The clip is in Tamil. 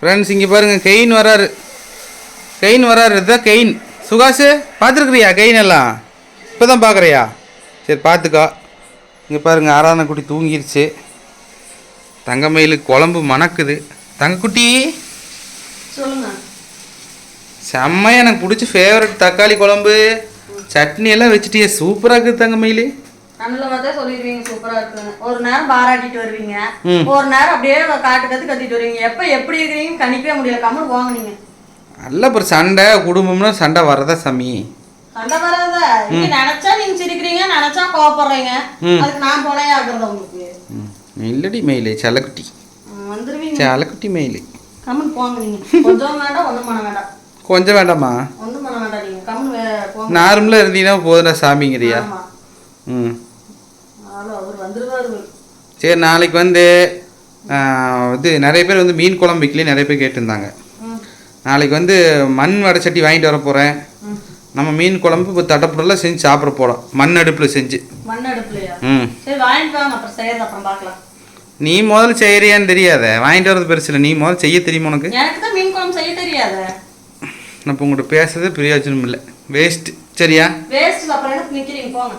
ஃப்ரெண்ட்ஸ் இங்கே பாருங்கள் கெயின் வராரு. கெயின் வராரு. இதுதான் கெயின் சுகாஷு பார்த்துருக்குறியா கெயின் எல்லாம்? இப்போ தான் பார்க்குறியா? சரி பார்த்துக்கோ. இங்கே பாருங்கள் ஆராதனை குட்டி தூங்கிருச்சு. தங்கமயிலுக்கு குழம்பு மணக்குது. தங்கக்குட்டி? சொல்லுங்க. செம்மையா எனக்கு பிடிச்ச ஃபேவரட் தக்காளி குழம்பு. சட்னி எல்லாம் வச்சுட்டியே சூப்பராக இருக்குது தங்கமயிலு. நல்ல பார்த்தா சொல்லிடுவீங்க சூப்பரா இருக்குன்னு. ஒரு நேரம் பாராட்டிட்டு வருவீங்க. ஒரு நேரம் அப்படியே காட்டு கத்து கத்திட்டு வருவீங்க. எப்ப எப்படி இருக்கிறீங்க கணிக்கவே முடியல. கம்மல் போங்க நீங்க. நல்ல ஒரு சண்டை குடும்பம்னா சண்டை வரதா சாமி? சண்டை வராத நீங்க நினைச்சா நீங்க சிரிக்கிறீங்க நினைச்சா கோவப்படுறீங்க. அதுக்கு நான் போனையா இருக்கிறது உங்களுக்கு. இல்லடி மயிலு செல்லக்குட்டி. ம், வந்துருவீங்க. செல்லக்குட்டி மயிலு கம்மல் போங்க நீங்க. கொஞ்சம் வேண்டாம் ஒண்ணும் பண்ண வேண்டாம். கொஞ்சம் வேண்டாமா? ஒண்ணும் பண்ண வேண்டாம் நீங்க. கம்மல் நார்மலாக இருந்தீங்கன்னா போதுடா சாமிங்கிறியா? ம். சரி நாளைக்கு வந்து இது நிறைய பேர் வந்து மீன் குழம்பு வைக்கலையே நிறைய பேர் கேட்டிருந்தாங்க. நாளைக்கு வந்து மண் வடை சட்டி வாங்கிட்டு வர போகிறேன் நம்ம மீன் குழம்பு இப்போ தட்டப்புடலாம் செஞ்சு சாப்பிட போகிறோம் மண் அடுப்பில் செஞ்சு. ம். நீ முதல்ல செய்கிறியான்னு தெரியாத. வாங்கிட்டு வரது பெருசு இல்லை. நீ முதல்ல செய்ய தெரியுமா உனக்கு? மீன் குழம்பு செய்ய தெரியாத. நான் இப்போ உங்கள்கிட்ட பேசுறது பிரயோஜனம் இல்லை. வேஸ்ட்டு சரியா? வேஸ்ட் அப்புறம் எனக்கு நிக்கிறீங்க? போங்க.